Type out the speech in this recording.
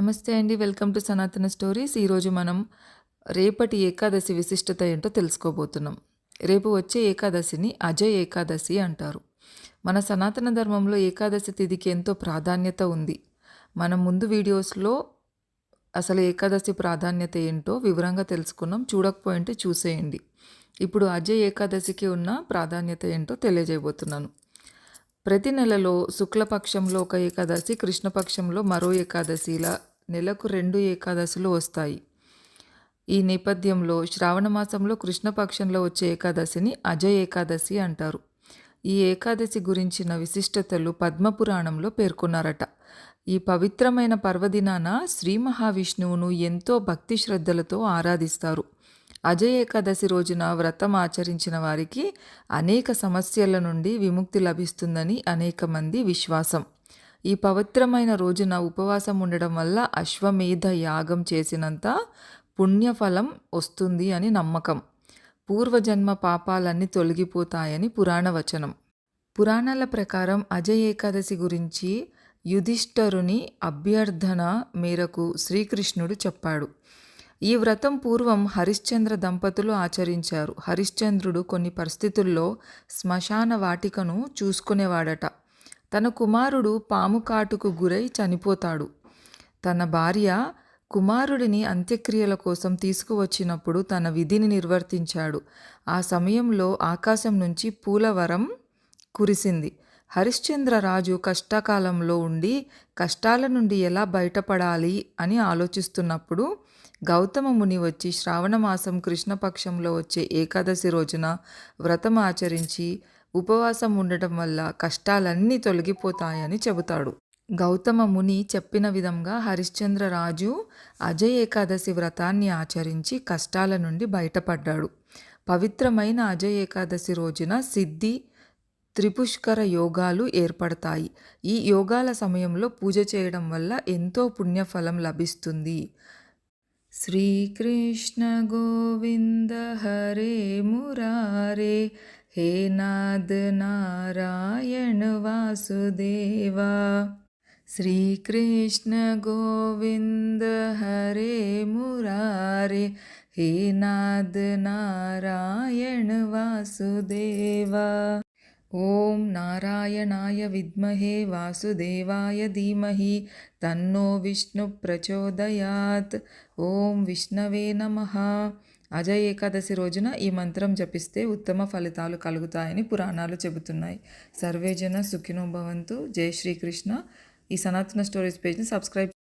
నమస్తే అండి. Welcome to Sanatana stories. ఈరోజు మనం రేపటి ఏకాదశి విశిష్టత ఏంటో తెలుసుకోబోతున్నాం. రేపు వచ్చే ఏకాదశిని అజయ్ ఏకాదశి అంటారు. మన సనాతన ధర్మంలో ఏకాదశి తిథికి ఎంతో ప్రాధాన్యత ఉంది. మనం ముందు వీడియోస్లో అసలు ఏకాదశి ప్రాధాన్యత ఏంటో వివరంగా తెలుసుకున్నాం. చూడకపోయింటే చూసేయండి. ఇప్పుడు అజయ్ ఏకాదశికి ఉన్న ప్రాధాన్యత ఏంటో తెలియజేయబోతున్నాను. ప్రతి నెలలో శుక్లపక్షంలో ఒక ఏకాదశి కృష్ణపక్షంలో మరో ఏకాదశి ఇలా నెలకు రెండు ఏకాదశులు వస్తాయి. ఈ నేపథ్యంలో శ్రావణ మాసంలో కృష్ణపక్షంలో వచ్చే ఏకాదశిని అజయ ఏకాదశి అంటారు. ఈ ఏకాదశి గురించిన విశిష్టతలు పద్మపురాణంలో పేర్కొన్నారట. ఈ పవిత్రమైన పర్వదినాన శ్రీ మహావిష్ణువును ఎంతో భక్తి శ్రద్ధలతో ఆరాధిస్తారు. అజయ ఏకాదశి రోజున వ్రతం ఆచరించిన వారికి అనేక సమస్యల నుండి విముక్తి లభిస్తుందని అనేక మంది విశ్వాసం. ఈ పవిత్రమైన రోజున ఉపవాసం ఉండడం వల్ల అశ్వమేధ యాగం చేసినంత పుణ్యఫలం వస్తుంది అని నమ్మకం. పూర్వజన్మ పాపాలన్నీ తొలగిపోతాయని పురాణ వచనం. పురాణాల ప్రకారం అజయ ఏకాదశి గురించి యుధిష్ఠరుని అభ్యర్థన మేరకు శ్రీకృష్ణుడు చెప్పాడు. ఈ వ్రతం పూర్వం హరిశ్చంద్ర దంపతులు ఆచరించారు. హరిశ్చంద్రుడు కొన్ని పరిస్థితుల్లో శ్మశాన వాటికను చూసుకునేవాడట. తన కుమారుడు పాము కాటుకు గురై చనిపోతాడు. తన భార్య కుమారుడిని అంత్యక్రియల కోసం తీసుకువచ్చినప్పుడు తన విధిని నిర్వర్తించాడు. ఆ సమయంలో ఆకాశం నుంచి పూలవరం కురిసింది. హరిశ్చంద్ర రాజు కష్టకాలంలో ఉండి కష్టాల నుండి ఎలా బయటపడాలి అని ఆలోచిస్తున్నప్పుడు గౌతమ ముని వచ్చి శ్రావణమాసం కృష్ణపక్షంలో వచ్చే ఏకాదశి రోజున వ్రతం ఆచరించి ఉపవాసం ఉండటం వల్ల కష్టాలన్నీ తొలగిపోతాయని చెబుతాడు. గౌతమ ముని చెప్పిన విధంగా హరిశ్చంద్ర రాజు అజయ్ ఏకాదశి వ్రతాన్ని ఆచరించి కష్టాల నుండి బయటపడ్డాడు. పవిత్రమైన అజయ్ ఏకాదశి రోజున సిద్ధి త్రిపుష్కర యోగాలు ఏర్పడతాయి. ఈ యోగాల సమయంలో పూజ చేయడం వల్ల ఎంతో పుణ్యఫలం లభిస్తుంది. శ్రీకృష్ణ గోవింద హరే మురారే. हे नाद नारायण वासुदेवा। श्रीकृष्ण गोविन्द हरे मुरारे। हे नाद नारायण वासुदेवा। ఓం నారాయణాయ విద్మహే వాసుదేవాయ ధీమహి తన్నో విష్ణు ప్రచోదయాత్. ఓం విష్ణవే నమ. అజయ్ ఏకాదశి రోజున ఈ మంత్రం జపిస్తే ఉత్తమ ఫలితాలు కలుగుతాయని పురాణాలు చెబుతున్నాయి. సర్వేజన సుఖినో భవంతు. జై శ్రీకృష్ణ. ఈ సనాతన స్టోరీస్ పేజ్ని సబ్స్క్రైబ్